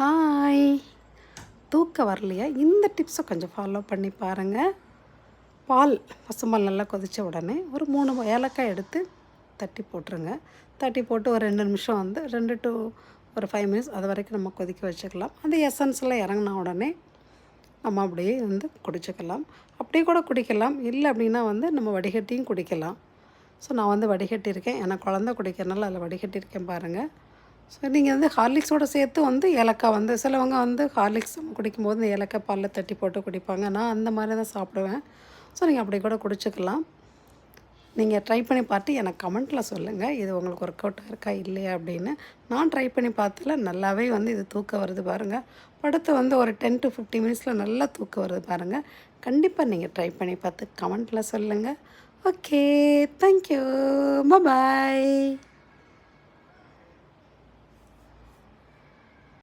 Hi தூக்கம் வரலையா? இந்த டிப்ஸை கொஞ்சம் ஃபாலோ பண்ணி பாருங்கள் பால் பசும்பால் நல்லா கொதித்த உடனே ஒரு மூணு ஏலக்காய் எடுத்து தட்டி போட்டுருங்க. தட்டி போட்டு ஒரு ரெண்டு நிமிஷம் வந்து ரெண்டு டு ஒரு ஃபைவ் மினிட்ஸ் அது வரைக்கும் நம்ம கொதிக்க வச்சுக்கலாம். அந்த எசன்ஸில் இறங்கின உடனே நம்ம அப்படியே வந்து குடிச்சுக்கலாம். அப்படியே கூட குடிக்கலாம். இல்லை அப்படின்னா வந்து நம்ம வடிகட்டியும் குடிக்கலாம். ஸோ நான் வந்து வடிகட்டியிருக்கேன். ஏன்னா குழந்த குடிக்கிறனால அதில் வடிகட்டியிருக்கேன் பாருங்கள் ஸோ நீங்கள் வந்து ஹார்லிக்ஸோடு சேர்த்து வந்து ஏலக்காய் வந்து சிலவங்க வந்து ஹார்லிக்ஸ் குடிக்கும்போது இந்த ஏலக்காய் பாலில் தட்டி போட்டு குடிப்பாங்க. நான் அந்த மாதிரி தான் சாப்பிடுவேன். ஸோ நீங்கள் அப்படி கூட குடிச்சுக்கலாம். நீங்கள் ட்ரை பண்ணி பார்த்து எனக்கு கமெண்ட்டில் சொல்லுங்கள் இது உங்களுக்கு ஒர்க் அவுட் இருக்கா இல்லையா அப்படின்னு. நான் ட்ரை பண்ணி பார்த்தல நல்லாவே வந்து இது தூக்கம் வருது பாருங்கள் படுத்து வந்து ஒரு டென் டு ஃபிஃப்டி மினிட்ஸில் நல்லா தூக்கம் வருது பாருங்கள் கண்டிப்பாக நீங்கள் ட்ரை பண்ணி பார்த்து கமெண்ட்டில் சொல்லுங்கள் ஓகே தேங்க்யூ பாய்